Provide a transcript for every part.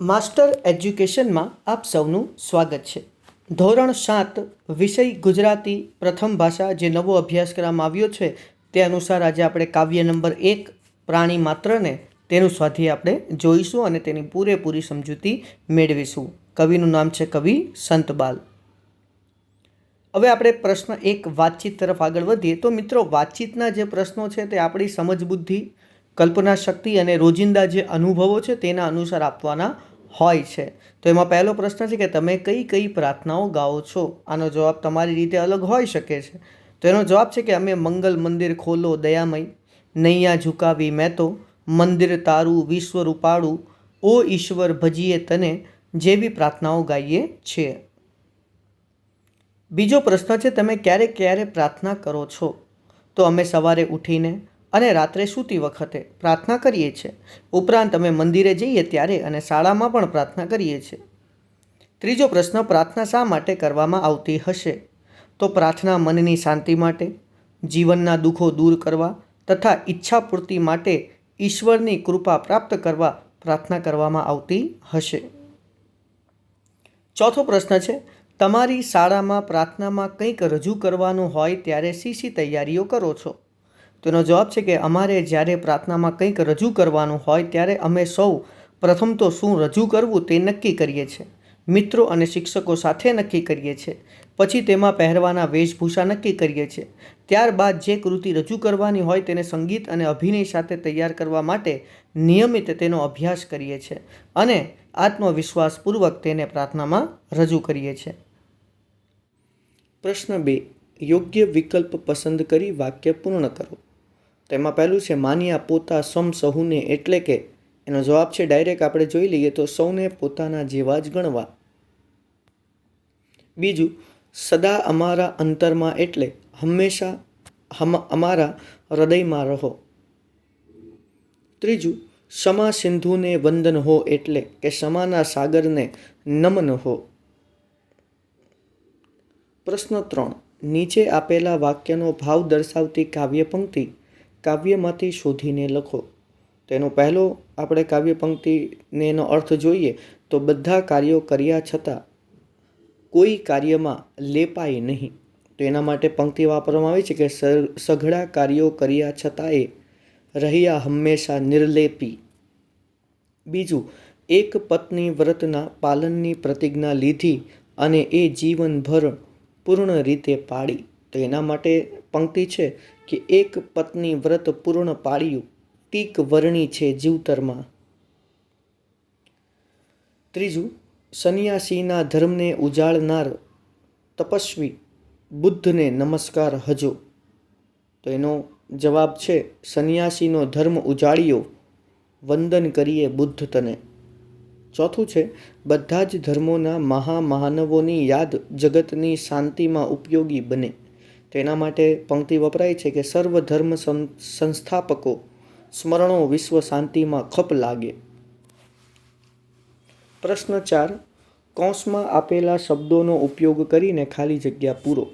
Master એજ્યુકેશનમાં આપ સૌનું સ્વાગત છે. ધોરણ સાત, વિષય ગુજરાતી, પ્રથમ ભાષા જે નવો અભ્યાસક્રમ આવ્યો છે, તે અનુસાર આજે આપણે કાવ્ય નંબર એક, પ્રાણી માત્રને તેનું સ્વાધ્યાય આપણે જોઈશું અને તેની પૂરેપૂરી સમજૂતી મેળવીશું. કવિનું નામ છે કવિ સંતબાલ. હવે આપણે પ્રશ્ન એક, વાતચીત તરફ આગળ વધીએ. તો મિત્રો, વાતચીતના જે પ્રશ્નો છે તે આપણી સમજબુદ્ધિ, કલ્પના શક્તિ અને રોજિંદા જે અનુભવો છે તેના અનુસાર આપવાના હોય છે. તો એમાં પહેલો પ્રશ્ન છે કે તમે કઈ કઈ પ્રાર્થનાઓ ગાઓ છો? આનો જવાબ તમારી રીતે અલગ હોઈ શકે છે. તો એનો જવાબ છે કે અમે મંગલ મંદિર ખોલો દયામય, નૈયા ઝુકાવી મેં તો મંદિર તારું વિશ્વ રૂપાળું, ઓ ઈશ્વર ભજીએ તને જેવી પ્રાર્થનાઓ ગાઈએ છીએ. બીજો પ્રશ્ન છે, તમે ક્યારે ક્યારે પ્રાર્થના કરો છો? તો અમે સવારે ઉઠીને અને રાત્રે સૂતી વખતે પ્રાર્થના કરીએ છીએ. ઉપરાંત અમે મંદિરે જઈએ ત્યારે અને શાળામાં પણ પ્રાર્થના કરીએ છીએ. ત્રીજો પ્રશ્ન, પ્રાર્થના શા માટે કરવામાં આવતી હશે? તો પ્રાર્થના મનની શાંતિ માટે, જીવનના દુઃખો દૂર કરવા તથા ઈચ્છા પૂર્તિ માટે ઈશ્વરની કૃપા પ્રાપ્ત કરવા પ્રાર્થના કરવામાં આવતી હશે. ચોથો પ્રશ્ન છે, તમારી શાળામાં પ્રાર્થનામાં કંઈક રજૂ કરવાનું હોય ત્યારે શી તૈયારીઓ કરો છો? તો એનો જવાબ છે કે અમારે જ્યારે પ્રાર્થનામાં કંઈક રજૂ કરવાનું હોય ત્યારે અમે સૌ પ્રથમ તો શું રજૂ કરવું તે નક્કી કરીએ છીએ. મિત્રો અને શિક્ષકો સાથે નક્કી કરીએ છીએ. પછી તેમાં પહેરવાના વેશભૂષા નક્કી કરીએ છીએ. ત્યારબાદ જે કૃતિ રજૂ કરવાની હોય તેને સંગીત અને અભિનય સાથે તૈયાર કરવા માટે નિયમિત તેનો અભ્યાસ કરીએ છીએ અને આત્મવિશ્વાસપૂર્વક તેને પ્રાર્થનામાં રજૂ કરીએ છીએ. પ્રશ્ન બે. યોગ્ય વિકલ્પ પસંદ કરી વાક્ય પૂર્ણ કરો. તેમાં પહેલું છે, માન્યા પોતા સમ સહુને એટલે કે એનો જવાબ છે, ડાયરેક્ટ આપણે જોઈ લઈએ તો સૌને પોતાના જેવા જ ગણવા. બીજું, સદા અમારા અંતરમાં એટલે હંમેશા હમ, અમારા હૃદયમાં રહો. ત્રીજું ક્ષમા સિંધુને વંદન હો એટલે કે ક્ષમાના સાગરને નમન હો. પ્રશ્ન ત્રણ, નીચે આપેલા વાક્યનો ભાવ દર્શાવતી કાવ્ય પંક્તિ કાવ્યમાંથી શોધીને લખો. તેનો પહેલો આપણે કાવ્ય પંક્તિને એનો અર્થ જોઈએ તો બધા કાર્યો કર્યા છતાં કોઈ કાર્યમાં લેપાય નહીં. તો એના માટે પંક્તિ વાપરવામાં આવી છે કે સઘળા કાર્યો કર્યા છતાંય રહ્યા હંમેશા નિર્લેપી. બીજું, એક પત્ની વ્રતના પાલનની પ્રતિજ્ઞા લીધી અને એ જીવનભર પૂર્ણ રીતે પાડી તો એના માટે પંક્તિ છે કે એક પત્ની વ્રત પૂર્ણ પાળ્યું તીક વર્ણી છે જીવતરમાં. ત્રીજું, સંન્યાસીના ધર્મને ઉજાળનાર તપસ્વી બુદ્ધને નમસ્કાર હજો. તો એનો જવાબ છે, સંન્યાસીનો ધર્મ ઉજાળ્યો, વંદન કરીએ બુદ્ધ તને. ચોથું છે, બધા જ ધર્મોના મહામાનવોની યાદ જગતની શાંતિમાં ઉપયોગી બને. તેના માટે પંક્તિ વપરાય છે કે સર્વ ધર્મ સંસ્થાપકો સ્મરણો વિશ્વ શાંતિમાં ખપ લાગે. પ્રશ્ન ચાર. કૌંસમાં આપેલા શબ્દોનો ઉપયોગ કરીને ખાલી જગ્યા પૂરો.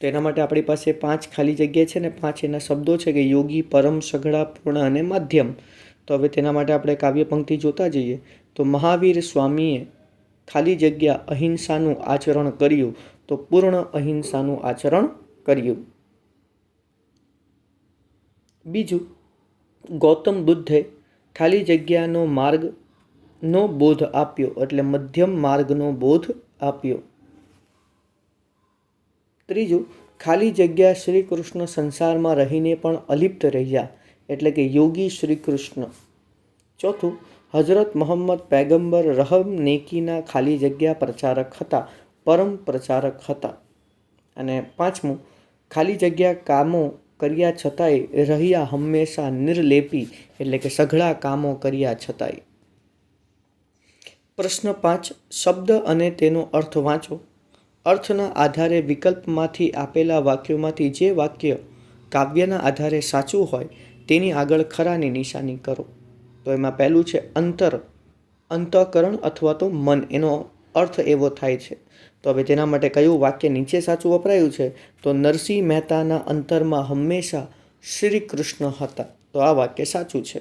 તેના માટે આપણી પાસે પાંચ ખાલી જગ્યા છે ને પાંચ એના શબ્દો છે કે યોગી, પરમ, સઘળા, પૂર્ણ અને માધ્યમ. તો હવે તેના માટે આપણે કાવ્ય પંક્તિ જોતા જઈએ. તો મહાવીર સ્વામીએ ખાલી જગ્યા અહિંસાનું આચરણ કર્યું. તો પૂર્ણ અહિંસાનું આચરણ કર્યું. બીજું, ગૌતમ બુદ્ધે ખાલી જગ્યાનો માર્ગનો બોધ આપ્યો એટલે મધ્યમ માર્ગનો બોધ આપ્યો. ત્રીજું, ખાલી જગ્યા શ્રી કૃષ્ણ સંસારમાં રહીને પણ અલિપ્ત રહ્યા એટલે કે યોગી શ્રી કૃષ્ણ. ચોથું હજરત મોહમ્મદ પૈગંબર રહમ નેકીના ખાલી જગ્યા પ્રચારક હતા. પરમ પ્રચારક હતા. અને પાંચમું, ખાલી જગ્યા કામો કર્યા છતાંય રહ્યા હંમેશા નિર્લેપી, એટલે કે સઘળા કામો કર્યા છતાંય. પ્રશ્ન પાંચ, શબ્દ અને તેનો અર્થ વાંચો. અર્થના આધારે વિકલ્પમાંથી આપેલા વાક્યોમાંથી જે વાક્ય કાવ્યના આધારે સાચું હોય, તેની આગળ ખરાની નિશાની કરો. તો એમાં પહેલું છે અંતર. અંતઃકરણ અથવા તો મન. એનો અર્થ એવો થાય છે. તો હવે તેના માટે કયું વાક્ય નીચે સાચું વપરાયું છે? તો નરસિંહ મહેતાના અંતરમાં હંમેશા શ્રી કૃષ્ણ હતા. તો આ વાક્ય સાચું છે.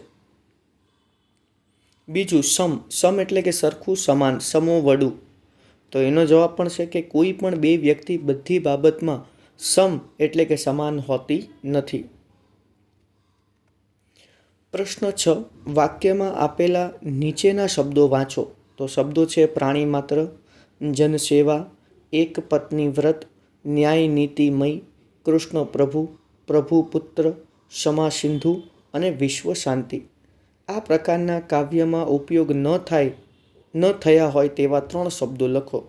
બીજું, સમ. સમ એટલે કે સરખું, સમાન, સમો, વડું. તો એનો જવાબ પણ છે કે કોઈ પણ બે વ્યક્તિ બધી બાબતમાં સમ એટલે કે સમાન હોતી નથી. પ્રશ્ન છ. વાક્યમાં આપેલા નીચેના શબ્દો વાંચો. તો શબ્દો છે પ્રાણી માત્ર જનસેવા એક પત્ની વ્રત, ન્યાય નીતિમય, કૃષ્ણ પ્રભુ પ્રભુ પુત્ર, ક્ષમા સિંધુ અને વિશ્વ શાંતિ. આ પ્રકારના કાવ્યમાં ઉપયોગ ન થાય, ન થયા હોય તેવા ત્રણ શબ્દો લખો.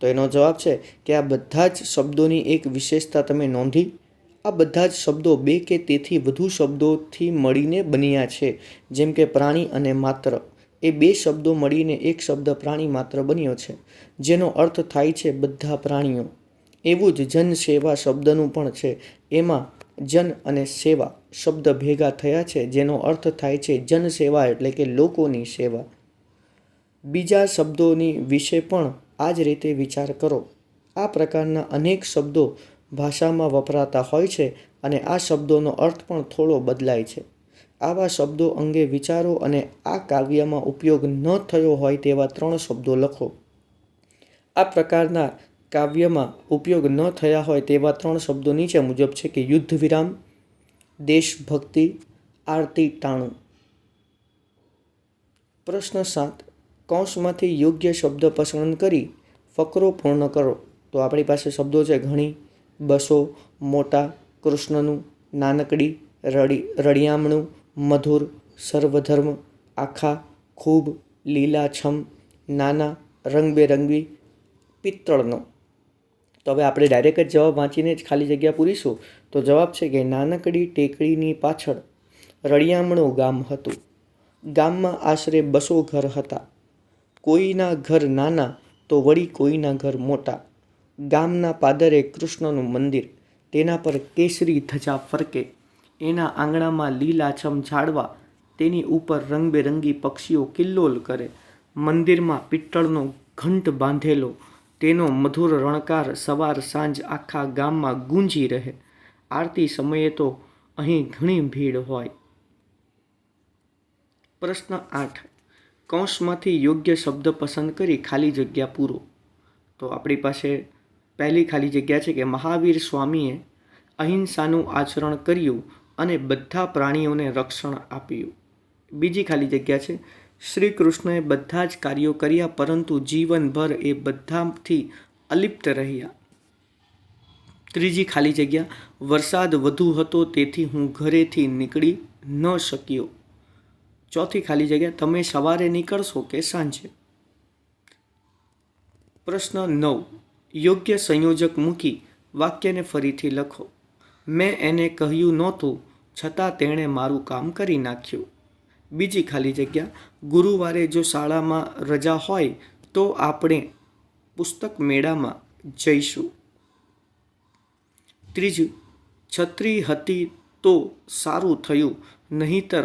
તો એનો જવાબ છે કે આ બધા જ શબ્દોની એક વિશેષતા તમે નોંધી. આ બધા જ શબ્દો બે કે તેથી વધુ શબ્દોથી મળીને બન્યા છે. જેમ કે પ્રાણી અને માત્ર. એ બે શબ્દો મળીને એક શબ્દ પ્રાણી માત્ર બન્યો છે, જેનો અર્થ થાય છે બધા પ્રાણીઓ. એવું જ જન સેવા શબ્દનું પણ છે. એમાં જન અને સેવા શબ્દ ભેગા થયા છે, જેનો અર્થ થાય છે જન સેવા એટલે કે લોકોની સેવા. બીજા શબ્દોની વિશે પણ આ જ રીતે વિચાર કરો. આ પ્રકારના અનેક શબ્દો ભાષામાં વપરાતા હોય છે અને આ શબ્દોનો અર્થ પણ થોડો બદલાય છે. આવા શબ્દો અંગે વિચારો અને આ કાવ્યમાં ઉપયોગ ન થયો હોય તેવા ત્રણ શબ્દો લખો. આ પ્રકારના કાવ્યમાં ઉપયોગ ન થયા હોય તેવા ત્રણ શબ્દો નીચે મુજબ છે કે યુદ્ધ વિરામ, દેશભક્તિ, આરતી ટાણું. પ્રશ્ન સાત, કૌંસમાંથી યોગ્ય શબ્દ પસંદ કરી ફકરો પૂર્ણ કરો. તો આપણી પાસે શબ્દો છે ઘણી. બસો, મોટા, કૃષ્ણનું, નાનકડી, રડી રળિયામણું મધુર, સર્વધર્મ, આખા, ખૂબ, લીલાછમ, નાના, રંગબેરંગી પિત્તળનો. તો હવે આપણે ડાયરેક્ટ જ જવાબ વાંચીને જ ખાલી જગ્યા પૂરીશું. તો જવાબ છે કે નાનકડી ટેકડીની પાછળ રળિયામણું ગામ હતું. ગામમાં આશરે બસો ઘર હતા. કોઈના ઘર નાના તો વળી કોઈના ઘર મોટા. ગામના પાદરે કૃષ્ણનું મંદિર, તેના પર કેસરી ધજા ફરકે. એના આંગણામાં લીલાછમ ઝાડવા, તેની ઉપર રંગબેરંગી પક્ષીઓ કિલ્લોલ કરે. મંદિરમાં પિત્તળનો ઘંટ બાંધેલો, તેનો મધુર રણકાર સવાર સાંજ આખા ગામમાં ગુંજી રહે. આરતી સમયે તો અહીં ઘણી ભીડ હોય. પ્રશ્ન આઠ. કૌંસમાંથી યોગ્ય શબ્દ પસંદ કરી ખાલી જગ્યા પૂરો. તો આપણી પાસે પહેલી ખાલી જગ્યા છે કે મહાવીર સ્વામીએ અહિંસાનું આચરણ કર્યું અને બધા પ્રાણીઓને રક્ષણ આપ્યું. બીજી ખાલી જગ્યા છે. શ્રી કૃષ્ણએ બધા જ કાર્યો કર્યા, પરંતુ જીવનભર એ બધાથી અલિપ્ત રહ્યા. ત્રીજી ખાલી જગ્યા, વરસાદ વધુ હતો તેથી હું ઘરેથી નીકળી ન શક્યો. ચોથી ખાલી જગ્યા, તમે સવારે નીકળશો કે સાંજે? પ્રશ્ન નવ. યોગ્ય સંયોજક મૂકી વાક્યને ફરીથી લખો. મેં એને કહ્યું નહોતું છતાં તેણે મારું કામ કરી નાખ્યું. બીજી ખાલી જગ્યા, ગુરુવારે જો શાળામાં રજા હોય તો આપણે પુસ્તક મેળામાં જઈશું. ત્રીજું, છત્રી હતી તો સારું થયું, નહીંતર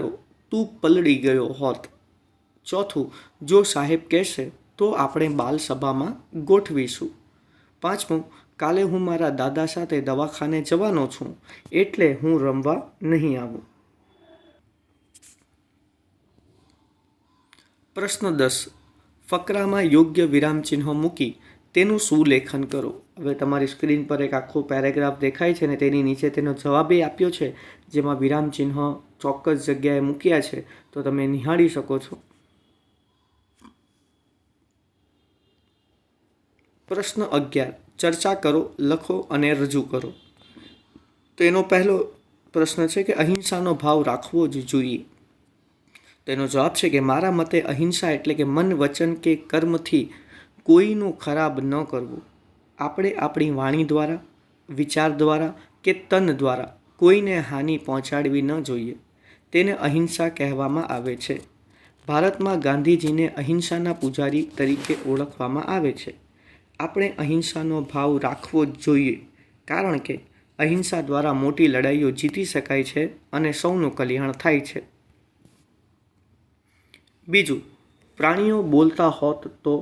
તું પલળી ગયો હોત. ચોથું, જો સાહેબ કહેશે તો આપણે બાલસભામાં ગોઠવીશું. પાંચમું કાલે હું મારા દાદા સાથે દવાખાને જવાનો છું એટલે હું રમવા નહીં આવું. પ્રશ્ન દસ. ફકરામાં યોગ્ય વિરામચિહ્નો મૂકી તેનું શું લેખન કરો? હવે તમારી સ્ક્રીન પર એક આખો પેરેગ્રાફ દેખાય છે ને તેની નીચે તેનો જવાબ એ આપ્યો છે, જેમાં વિરામચિહ્ન ચોક્કસ જગ્યાએ મૂક્યા છે, તો તમે નિહાળી શકો છો. પ્રશ્ન અગિયાર. ચર્ચા કરો, લખો અને રજૂ કરો. તો એનો પહેલો પ્રશ્ન છે કે અહિંસાનો ભાવ રાખવો જ જોઈએ. તેનો જવાબ છે કે મારા મતે અહિંસા એટલે કે મન, વચન કે કર્મથી કોઈનું ખરાબ ન કરવું. આપણે આપણી વાણી દ્વારા, વિચાર દ્વારા કે તન દ્વારા કોઈને હાનિ પહોંચાડવી ન જોઈએ. તેને અહિંસા કહેવામાં આવે છે. ભારતમાં ગાંધીજીને અહિંસાના પૂજારી તરીકે ઓળખવામાં આવે છે. આપણે અહિંસાનો ભાવ રાખવો જ જોઈએ, કારણ કે અહિંસા દ્વારા મોટી લડાઈઓ જીતી શકાય છે અને સૌનું કલ્યાણ થાય છે. બીજું, પ્રાણીઓ બોલતા હોત તો,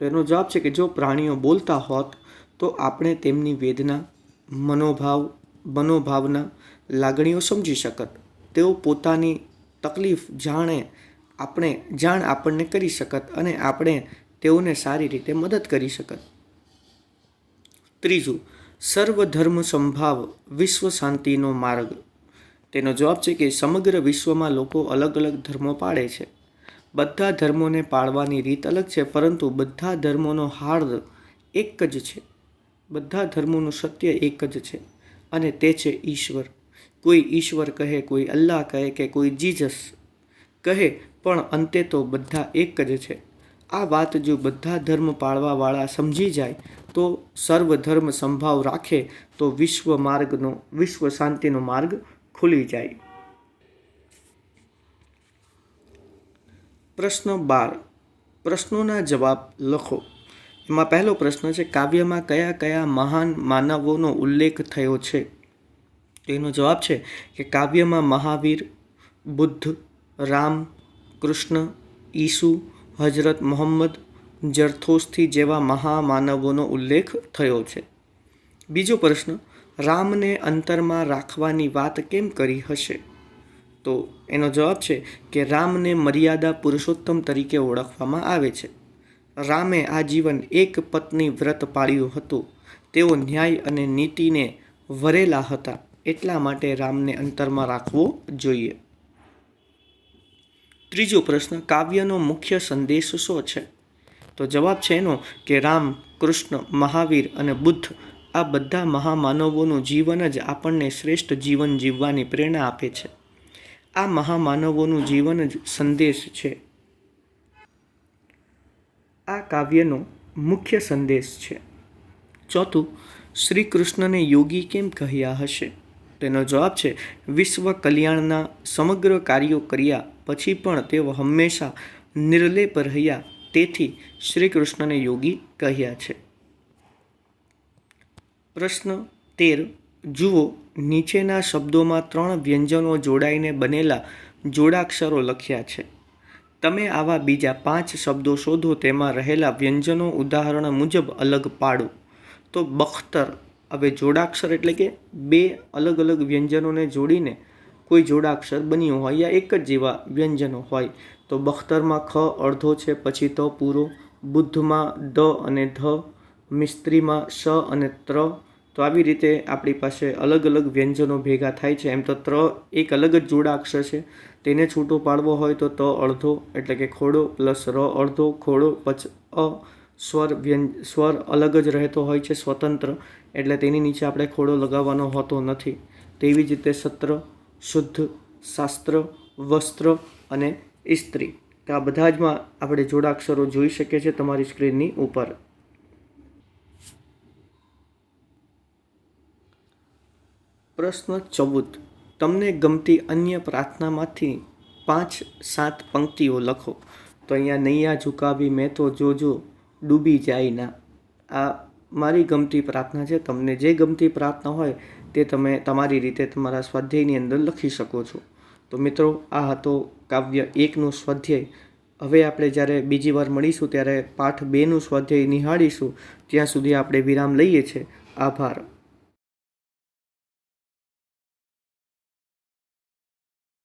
તેનો જવાબ છે કે જો પ્રાણીઓ બોલતા હોત તો આપણે તેમની વેદના, મનોભાવ, મનોભાવના, લાગણીઓ સમજી શકત. તેઓ પોતાની તકલીફ જાણે, આપણે જાણ આપણને કરી શકત અને આપણે તેઓને સારી રીતે મદદ કરી શકત. ત્રીજું, સર્વધર્મ સંભાવ વિશ્વ શાંતિનો માર્ગ. તેનો જવાબ છે કે સમગ્ર વિશ્વમાં લોકો અલગ અલગ ધર્મો પાળે છે. બધા ધર્મોને પાળવાની રીત અલગ છે, પરંતુ બધા ધર્મોનો હાર્દ એક જ છે. બધા ધર્મોનું સત્ય એક જ છે, અને તે છે ઈશ્વર. કોઈ ઈશ્વર કહે, કોઈ અલ્લાહ કહે કે કોઈ જીજસ કહે, પણ અંતે તો બધા એક જ છે. આ વાત જો બધા ધર્મ પાળવાવાળા સમજી જાય, તો સર્વ ધર્મ સંભાવ રાખે, તો વિશ્વ માર્ગનો, વિશ્વ શાંતિનો માર્ગ ખુલી જાય. પ્રશ્ન બાર. પ્રશ્નોના જવાબ લખો. એમાં પહેલો પ્રશ્ન છે, કાવ્યમાં કયા કયા મહાન માનવોનો ઉલ્લેખ થયો છે? તેનો જવાબ છે કે કાવ્યમાં મહાવીર, બુદ્ધ, રામ, કૃષ્ણ, ઈસુ હજરત મોહમ્મદ જરથોસ્થી જેવા મહામાનવોનો ઉલ્લેખ થયો છે. બીજો પ્રશ્ન, રામને અંતરમાં રાખવાની વાત કેમ કરી હશે? તો એનો જવાબ છે કે રામને મર્યાદા પુરુષોત્તમ તરીકે ઓળખવામાં આવે છે. રામે આ જીવન એક પત્ની વ્રત પાળ્યું હતું. તેઓ ન્યાય અને નીતિને વરેલા હતા. એટલા માટે રામને અંતરમાં રાખવો જોઈએ. ત્રીજો પ્રશ્ન, કાવ્યનો મુખ્ય સંદેશ શું છે? તો જવાબ છે એનો કે રામ, કૃષ્ણ, મહાવીર અને બુદ્ધ આ બધા મહામાનવોનું જીવન જ આપણને શ્રેષ્ઠ જીવન જીવવાની પ્રેરણા આપે છે. આ મહામાનવોનું જીવન જ સંદેશ છે. આ કાવ્યનો મુખ્ય સંદેશ છે. ચોથું શ્રી કૃષ્ણને યોગી કેમ કહ્યા હશે? તેનો જવાબ છે, વિશ્વ કલ્યાણના સમગ્ર કાર્યો કર્યા પછી પણ તેઓ હંમેશા નિર્લેપ રહ્યા. તેથી શ્રી કૃષ્ણને યોગી કહ્યા છે. પ્રશ્ન તેર. જુઓ, નીચેના શબ્દોમાં ત્રણ વ્યંજનો જોડાઈને બનેલા જોડાક્ષરો લખ્યા છે. તમે આવા બીજા પાંચ શબ્દો શોધો, તેમાં રહેલા વ્યંજનો ઉદાહરણ મુજબ અલગ પાડો. તો બખ્તર. હવે જોડાક્ષર એટલે કે બે અલગ અલગ વ્યંજનોને જોડીને કોઈ જોડાક્ષર બન્યું હોય યા એક જ જેવા વ્યંજનો હોય, તો બખ્તરમાં ખ અડધો છે, પછી તો પૂરો. બુદ્ધમાં દ અને ધ, મિસ્ત્રીમાં શ અને ત્ર. તો આવી રીતે આપણી પાસે અલગ અલગ વ્યંજનો ભેગા થાય છે. એમ તો ત્ર એક અલગ જ જોડાક્ષર છે. તેને છૂટો પાડવો હોય તો ત અડધો, એટલે કે ખોડો પ્લસ ર અડધો, ખોડો પછ અ. સ્વર વ્યંજ સ્વર અલગ જ રહેતો હોય છે, સ્વતંત્ર. એટલે તેની નીચે આપણે ખોડો લગાવવાનો હોતો નથી. તેવી જ રીતે સત્ર શુદ્ધ શાસ્ત્ર, વસ્ત્ર અને ઇસ્ત્રી. તો આ બધા જમાં આપણે જોડાક્ષરો જોઈ શકીએ છીએ તમારી સ્ક્રીનની ઉપર. પ્રશ્ન ચૌદ. તમને ગમતી અન્ય પ્રાર્થનામાંથી પાંચ, સાત પંક્તિઓ લખો. તો અહીંયા નૈયા ઝુકાવી, મેં તો જોજો ડૂબી જાય ના. આ મારી ગમતી પ્રાર્થના છે. તમને જે ગમતી પ્રાર્થના હોય તે તમે તમારી રીતે તમારા સ્વાધ્યાયની અંદર લખી શકો છો. તો મિત્રો, આ હતો કાવ્ય એકનું સ્વાધ્યાય. હવે આપણે જ્યારે બીજી વાર મળીશું, ત્યારે પાઠ બેનું સ્વાધ્યાય નિહાળીશું. ત્યાં સુધી આપણે વિરામ લઈએ છીએ. આભાર.